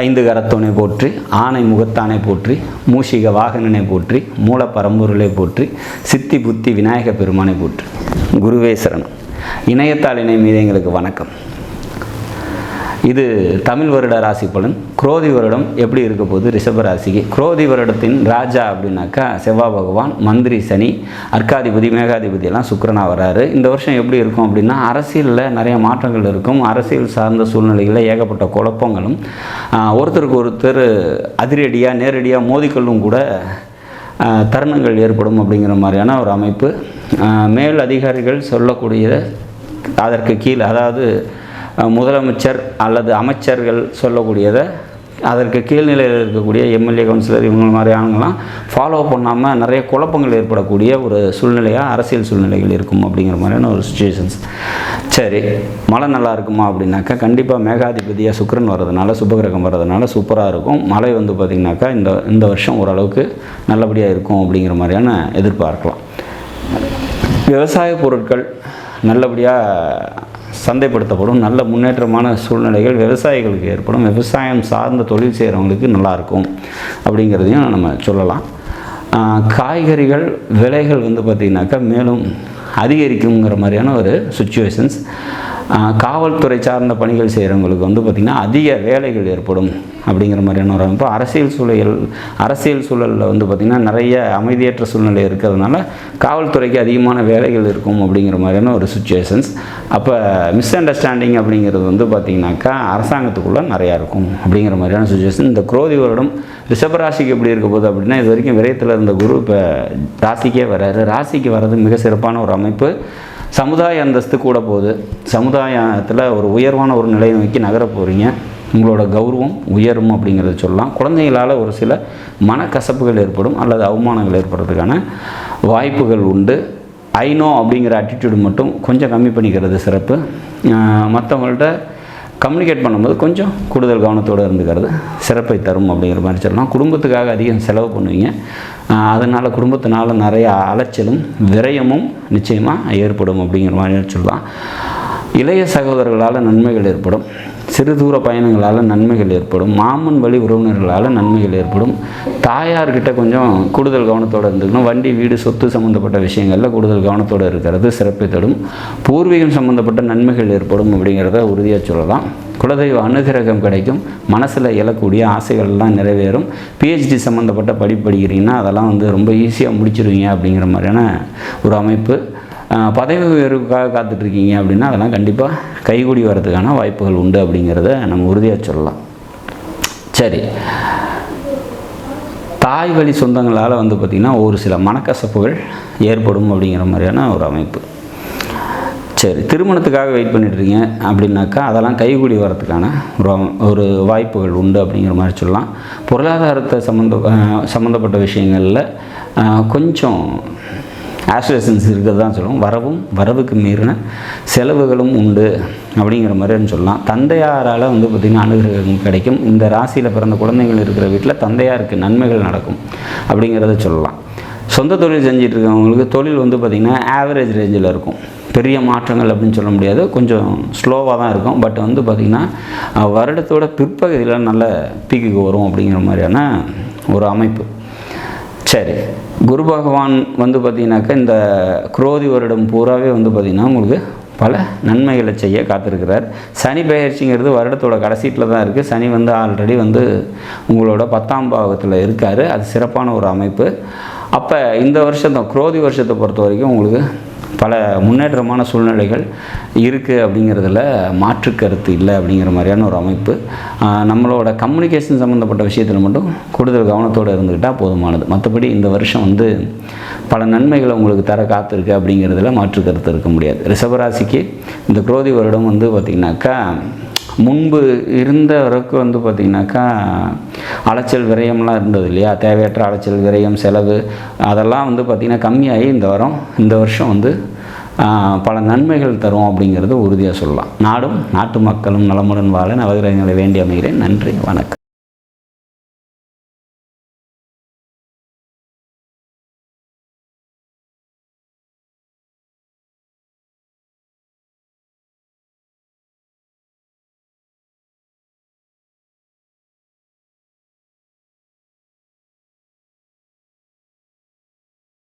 ஐந்து கரத்தோனை போற்றி ஆனை முகத்தானை போற்றி மூஷிக வாகனனை போற்றி மூல பரம்பொருளை போற்றி சித்தி புத்தி விநாயக பெருமானை போற்றி. குருவே சரணம். இணையத்தாள் இணை மீது எங்களுக்கு வணக்கம். இது தமிழ் வருட ராசி பலன். குரோதி வருடம் எப்படி இருக்க போகுது? ரிஷப ராசிக்கு. குரோதி வருடத்தின் ராஜா அப்படின்னாக்கா செவ்வாய் பகவான் மந்திரி சனி அர்க்காதிபதி மேகாதிபதி எல்லாம் சுக்கரனாக வராரு. இந்த வருஷம் எப்படி இருக்கும் அப்படின்னா அரசியலில் நிறைய மாற்றங்கள் இருக்கும். அரசியல் சார்ந்த சூழ்நிலைகளில் ஏகப்பட்ட குழப்பங்களும் ஒருத்தருக்கு ஒருத்தர் அதிரடியாக நேரடியாக மோதிக்கொள்ளும் கூட தருணங்கள் ஏற்படும் அப்படிங்கிற மாதிரியான ஒரு அமைப்பு. மேல் அதிகாரிகள் சொல்லக்கூடிய அதற்கு கீழ் அதாவது முதலமைச்சர் அல்லது அமைச்சர்கள் சொல்லக்கூடியதை அதற்கு கீழ்நிலையில் இருக்கக்கூடிய எம்எல்ஏ கவுன்சிலர் இவங்க மாதிரி ஃபாலோ பண்ணாமல் நிறைய குழப்பங்கள் ஏற்படக்கூடிய ஒரு சூழ்நிலையாக அரசியல் சூழ்நிலைகள் இருக்கும் அப்படிங்கிற மாதிரியான ஒரு சுச்சுவேஷன்ஸ் சரி மழை நல்லா இருக்குமா அப்படின்னாக்கா கண்டிப்பாக மேகாதிபதியாக சுக்கிரன் வர்றதுனால சுபகிரகம் வர்றதுனால சூப்பராக இருக்கும். மழை வந்து பார்த்திங்கனாக்கா இந்த இந்த வருஷம் ஓரளவுக்கு நல்லபடியாக இருக்கும் அப்படிங்கிற மாதிரியான எதிர்பார்க்கலாம். விவசாய பொருட்கள் நல்லபடியாக சந்தைப்படுத்தப்படும். நல்ல முன்னேற்றமான சூழ்நிலைகள் விவசாயிகளுக்கு ஏற்படும். விவசாயம் சார்ந்த தொழில் செய்கிறவங்களுக்கு நல்லாயிருக்கும் அப்படிங்கிறதையும் நம்ம சொல்லலாம். காய்கறிகள் விலைகள் வந்து பார்த்திங்கனாக்கா மேலும் அதிகரிக்குங்கிற மாதிரியான ஒரு சுச்சுவேஷன்ஸ் காவல்துறை சார்ந்த பணிகள் செய்கிறவங்களுக்கு வந்து பார்த்திங்கன்னா அதிக வேலைகள் ஏற்படும் அப்படிங்கிற மாதிரியான ஒரு அமைப்பு. அரசியல் சூழல் அரசியல் சூழலில் வந்து பார்த்திங்கன்னா நிறைய அமைதியற்ற சூழ்நிலை இருக்கிறதுனால காவல்துறைக்கு அதிகமான வேலைகள் இருக்கும் அப்படிங்கிற மாதிரியான ஒரு சுச்சுவேஷன்ஸ் அப்போ மிஸ் அண்டர்ஸ்டாண்டிங் அப்படிங்கிறது வந்து பார்த்திங்கனாக்கா அரசாங்கத்துக்குள்ளே நிறையா இருக்கும் அப்படிங்கிற மாதிரியான சுச்சுவேஷன் இந்த குரோதி வருடம் ரிஷபராசிக்கு எப்படி இருக்க போகுது அப்படின்னா இது வரைக்கும் விரயத்தில் இருந்த குரு இப்போ ராசிக்கே வராரு. ராசிக்கு வர்றது மிக சிறப்பான ஒரு அமைப்பு. சமுதாய அந்தஸ்து கூட போகுது சமுதாயத்தில் ஒரு உயர்வான ஒரு நிலையை நோக்கி நகர போகிறீங்க உங்களோட கௌரவம் உயரும் அப்படிங்கிறத சொல்லலாம். குழந்தைகளால் ஒரு சில மனக்கசப்புகள் ஏற்படும் அல்லது அவமானங்கள் ஏற்படுறதுக்கான வாய்ப்புகள் உண்டு. ஐநோ அப்படிங்கிற ஆட்டிடியூடு மட்டும் கொஞ்சம் கம்மி பண்ணிக்கிறது சிறப்பு. மற்றவங்கள்ட்ட கம்யூனிகேட் பண்ணும்போது கொஞ்சம் கூடுதல் கவனத்தோடு இருந்துக்கிறது சிறப்பை தரும் அப்படிங்கிற மாதிரி சொல்லலாம். குடும்பத்துக்காக அதிகம் செலவு பண்ணுவீங்க. அதனால் குடும்பத்தினால நிறைய அலைச்சலும் விரயமும் நிச்சயமாக ஏற்படும் அப்படிங்கிற மாதிரி சொல்லலாம். இளைய சகோதரர்களால் நன்மைகள் ஏற்படும். சிறு தூர பயணங்களால் நன்மைகள் ஏற்படும். மாமன் வழி உறவினர்களால் நன்மைகள் ஏற்படும். தாயார்கிட்ட கொஞ்சம் கூடுதல் கவனத்தோடு இருந்துக்கணும். வண்டி வீடு சொத்து சம்மந்தப்பட்ட விஷயங்களில் கூடுதல் கவனத்தோடு இருக்கிறது சிறப்பை தரும். பூர்வீகம் சம்மந்தப்பட்ட நன்மைகள் ஏற்படும் அப்படிங்கிறத உறுதியாக சொல்லலாம். குலதெய்வ அனுகிரகம் கிடைக்கும். மனசில் இழக்கூடிய ஆசைகள்லாம் நிறைவேறும். பிஹெச்டி சம்மந்தப்பட்ட படிப்பு படிக்கிறீங்கன்னா அதெல்லாம் வந்து ரொம்ப ஈஸியாக முடிச்சிருவீங்க அப்படிங்கிற மாதிரியான ஒரு அமைப்பு. பதவி உயர்வுக்காக காத்துட்ருக்கீங்க அப்படின்னா அதெல்லாம் கண்டிப்பாக கைகூடி வர்றதுக்கான வாய்ப்புகள் உண்டு அப்படிங்கிறத நம்ம உறுதியாக சொல்லலாம். சரி. தாய் வழி சொந்தங்களால் வந்து பார்த்திங்கன்னா ஒரு சில மனக்கசப்புகள் ஏற்படும் அப்படிங்கிற மாதிரியான ஒரு அமைப்பு. சரி திருமணத்துக்காக வெயிட் பண்ணிட்டுருக்கீங்க அப்படின்னாக்கா அதெல்லாம் கைகூடி வர்றதுக்கான ஒரு ஒரு வாய்ப்புகள் உண்டு அப்படிங்கிற மாதிரி சொல்லலாம். பொருளாதாரத்தை சம்மந்த சம்மந்தப்பட்ட விஷயங்களில் கொஞ்சம் ஆஸ்ட்ரேஷன்ஸ் இருக்கிறது தான் சொல்லுவோம். வரவும் வரவுக்கு மீறின செலவுகளும் உண்டு அப்படிங்கிற மாதிரி சொல்லலாம். தந்தையாரால் வந்து பார்த்திங்கன்னா அனுகிரகம் கிடைக்கும். இந்த ராசியில் பிறந்த குழந்தைகள் இருக்கிற வீட்டில் தந்தையாருக்கு நன்மைகள் நடக்கும் அப்படிங்கிறத சொல்லலாம். சொந்த தொழில் செஞ்சுட்டு இருக்கவங்களுக்கு தொழில் வந்து பார்த்திங்கன்னா ஆவரேஜ் ரேஞ்சில் இருக்கும். பெரிய மாற்றங்கள் அப்படின்னு சொல்ல முடியாது. கொஞ்சம் ஸ்லோவாக தான் இருக்கும். பட் வந்து பார்த்திங்கன்னா வருடத்தோட பிற்பகுதியில் நல்ல பீக்குக்கு வரும் அப்படிங்கிற மாதிரியான ஒரு அமைப்பு. சரி குரு பகவான் வந்து பார்த்திங்கனாக்கா இந்த குரோதி வருடம் பூராவே வந்து பார்த்திங்கன்னா உங்களுக்கு பல நன்மைகளை செய்ய காத்திருக்கிறார். சனி பயிற்சிங்கிறது வருடத்தோட கடைசீட்டில் தான் இருக்குது சனி வந்து ஆல்ரெடி வந்து உங்களோட பத்தாம் பாவத்தில் இருக்கார். அது சிறப்பான ஒரு அமைப்பு. அப்போ இந்த வருஷத்தை குரோதி வருஷத்தை பொறுத்த வரைக்கும் உங்களுக்கு பல முன்னேற்றமான சூழ்நிலைகள் இருக்குது அப்படிங்கிறதுல மாற்று கருத்து இல்லை அப்படிங்கிற மாதிரியான ஒரு அமைப்பு. நம்மளோட கம்யூனிகேஷன் சம்மந்தப்பட்ட விஷயத்தில் மட்டும் கூடுதல் கவனத்தோடு இருந்துக்கிட்டால் போதுமானது. மற்றபடி இந்த வருஷம் வந்து பல நன்மைகளை உங்களுக்கு தர காத்திருக்கு அப்படிங்கிறதுல மாற்று கருத்து இருக்க முடியாது. ரிஷபராசிக்கு இந்த குரோதி வருடம் வந்து பார்த்திங்கனாக்கா முன்பு இருந்த வரைக்கும் வந்து பார்த்திங்கனாக்கா அலைச்சல் விரயம்லாம் இருந்தது இல்லையா? தேவையற்ற அலைச்சல் விரயம் செலவு அதெல்லாம் வந்து பார்த்திங்கன்னா கம்மியாகி இந்த வாரம். இந்த வருஷம் வந்து பல நன்மைகள் தரும் அப்படிங்கிறது உறுதியாக சொல்லலாம். நாடும் நாட்டு மக்களும் நலமுடன் வாழ நவகிரகங்களை வேண்டி அமைகிறேன். நன்றி வணக்கம்.